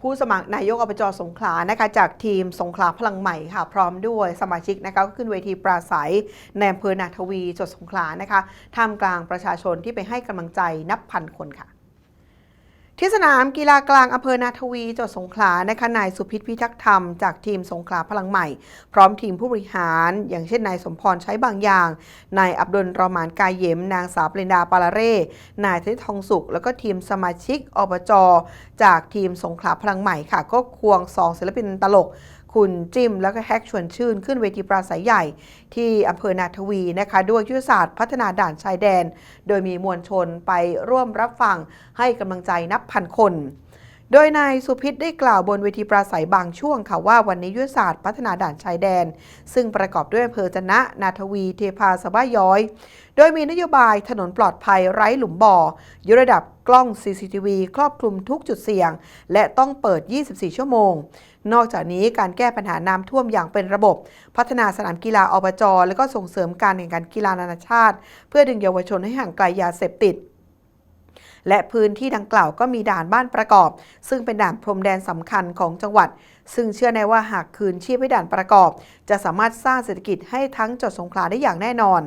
ผู้สมัครนายกอบจสงขลานะคะจากทีมสงขลาพลังใหม่ค่ะ พร้อมด้วยสมาชิกนะคะก็ขึ้นเวทีปราศัยในอำเภอนาทวีจังหวัดสงขลานะคะท่ามกลางประชาชนที่ไปให้กำลังใจนับพันคนค่ะ ที่สนามกีฬากลางอำเภอนาทวีจังหวัดสงขลานะคะนายสุพิษพิทักษ์ธรรมจากทีมสงขลาพลังใหม่ พร้อมทีมผู้บริหาร อย่างเช่นนายสมพรใช้บางอย่างนายอับดุลรอมานกายเยม นางสาวปรินดาปาลาเร่นายธนิทองสุข แล้วก็ทีมสมาชิกอบจ จากทีมสงขลาพลังใหม่ค่ะ ก็ควงสองศิลปินตลก คุณจิมแล้วก็แฮกชวนชื่นขึ้นเวทีปราศัยใหญ่ ที่อำเภอนาทวีนะคะด้วยยุทธศาสตร์พัฒนาด่านชายแดน โดยมีมวลชนไปร่วมรับฟังให้กำลังใจนับพันคน โดยนายสุพิษได้กล่าวบนเวทีปราศัยบางช่วงค่ะว่าวันนี้ยุทธศาสตร์พัฒนาด่านชายแดน ซึ่งประกอบด้วยอำเภอจนะ นาทวี เทพาสบ้าย้อย โดยมีนโยบายถนนปลอดภัยไร้หลุมบ่อยกระดับกล้อง CCTV ครอบคลุมทุกจุดเสี่ยง และต้องเปิด 24 ชั่วโมง นอกจากนี้การแก้ปัญหาน้ำท่วมอย่างเป็นระบบ พัฒนาสนามกีฬาอบจ และก็ส่งเสริมการแข่งขันกีฬานานาชาติ เพื่อดึงเยาวชนให้ห่างไกลยาเสพติด และพื้นที่ดังกล่าวก็มีด่านบ้านประกอบ ซึ่งเป็นด่านพรมแดนสำคัญของจังหวัด ซึ่งเชื่อแน่ว่าหากคืนชีพให้ด่านประกอบ จะสามารถสร้างเศรษฐกิจให้ทั้งจังหวัดสงขลาได้อย่างแน่นอน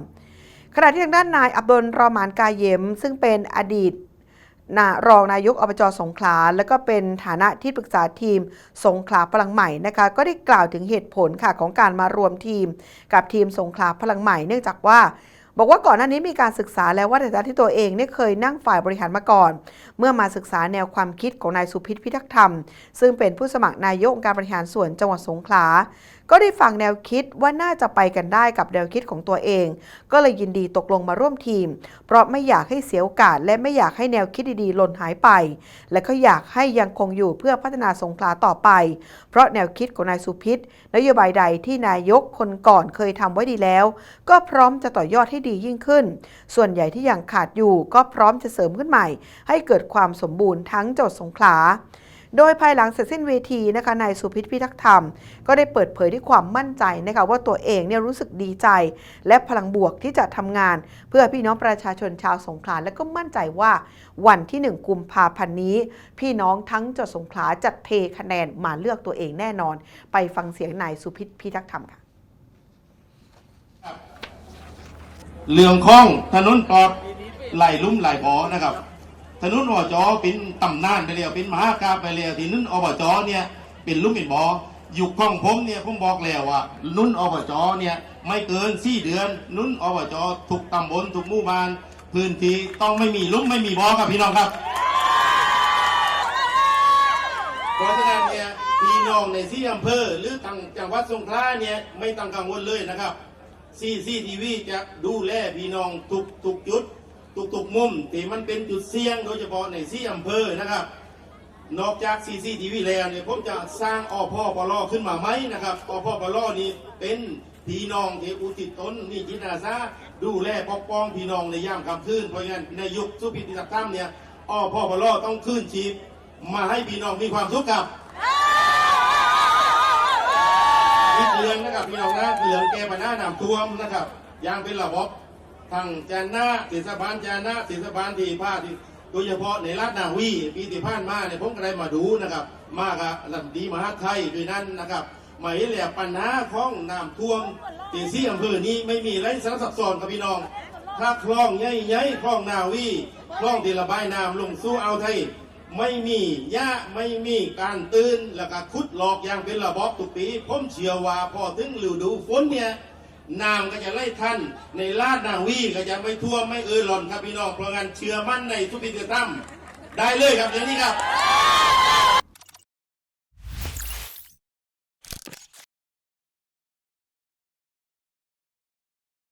ขณะที่ทางด้านนายอับดุลรอมานกาเยม ซึ่งเป็นอดีตนารองนายกอบจสงขลา และก็เป็นฐานะที่ปรึกษาทีมสงขลาพลังใหม่นะคะก็ได้กล่าวถึงเหตุผลค่ะของการมารวมทีม กับทีมสงขลาพลังใหม่ เนื่องจากว่า บอกว่าก่อนหน้านี้มีการศึกษาแล้วว่าในฐานะที่ตัวเองเนี่ยเคยนั่งฝ่ายบริหารมาก่อน เมื่อมาศึกษาแนวความคิดของนายสุพิษพิทักษ์ธรรม ซึ่งเป็นผู้สมัครนายกองค์การบริหารส่วนจังหวัดสงขลา ก็ได้ฟังแนวคิดว่าน่าจะไปกันได้กับแนวคิดของตัวเอง ก็เลยยินดีตกลงมาร่วมทีม เพราะไม่อยากให้เสียโอกาส และไม่อยากให้แนวคิดดีๆหล่นหายไป และก็อยากให้ยังคงอยู่เพื่อพัฒนาสงขลาต่อไป เพราะแนวคิดของนายสุพิษนโยบายใดที่นายกคนก่อนเคยทำไว้ดีแล้ว ก็พร้อมจะต่อยอดให้ดียิ่งขึ้น ส่วนใหญ่ที่ยังขาดอยู่ก็พร้อมจะเสริมขึ้นใหม่ ให้เกิดความสมบูรณ์ทั้งจดสงขลาโดยภายหลังเสร็จสิ้นเวทีนะคะนายสุพิษพิทักษ์ธรรม ก็ได้เปิดเผยด้วยความมั่นใจนะคะว่าตัวเองเนี่ยรู้สึกดีใจ และพลังบวกที่จะทำงาน เพื่อพี่น้องประชาชนชาวสงขลาและก็มั่นใจว่าวันที่ 1 กุมภาพันธ์นี้ พี่น้องทั้งจังหวัดสงขลาจะเทคะแนนมาเลือกตัวเองแน่นอน ไปฟังเสียงนายสุพิษพิทักษ์ธรรมค่ะ เรื่องของถนนปอดไหลลุ่มไหลบ่อนะครับถนนอบจเป็นตำนานไปแล้วเป็นมหากาไปแล้วที่นุ่นอบจเนี่ยเป็นลุ่มเป็นบ่อยุคของผมเนี่ยผมบอกแล้วว่า นุ่นอบจเนี่ยไม่เกินสี่เดือน นุ่นอบจทุกตำบลทุกหมู่บ้าน พื้นที่ต้องไม่มีลุ่มไม่มีบ่อครับพี่น้องครับเพราะฉะนั้นเนี่ยพี่น้องในที่อำเภอหรือทางจังหวัดสงขลาเนี่ยไม่ต้องกังวลเลยนะครับ ซีซีทีวีจะดูแลพี่น้องทุกทุกจุดทุกทุกมุมที่มันเป็นจุดเสี่ยงโดยเฉพาะในที่อำเภอนะครับ นอกจากซีซีทีวีแล้วเนี่ยผมจะสร้างอพ่อปลอขึ้นมาไหมนะครับอพ่อปลอนี่เป็นพี่น้องที่อุทิศตนมีจิตอาสาดูแลปกป้องพี่น้องในยามค่ำคืนเพราะงั้นในยุคสุพิธิศักดิ์ธรรมเนี่ยอพ่อปลอต้องคืนชีพมาให้พี่น้องมีความสุขกับ อีกเรื่องนะครับพี่น้องนะเรื่องแก้ปัญหาน้ำท่วมนะครับย่างเป็นระบบทางจานนาเทศบาลจานนาเทศบาลที่ภาที่โดยเฉพาะในรัฐนาวีปีที่ผ่านมาเนี่ยผมก็ได้มาดูนะครับ มากอะลำดีมหาไทยด้วยนั้นนะครับหมายแหละปัญหาของน้ำท่วมตีซี่อำเภอนี้ไม่มีไรสารสับซ้อนกับพี่น้อง ถ้าคลองใหญ่ๆคลองนาวีคลองที่ระบายน้ำลงสู่อ่าไทย ไม่มีย่าไม่มีการตื่นแล้วก็คุดหลอกอย่างเป็นระบอบทุกปี ผมเชื่อว่าพอถึงฤดูฝนเนี่ยน้ำก็จะไล่ท่าน ในลาดนาวีก็จะไม่ท่วมไม่เออหล่นครับพี่น้องเพราะงั้นเชื่อมั่นในทุกพิธีกรรมได้เลยครับเดี๋ยวนี้ครับ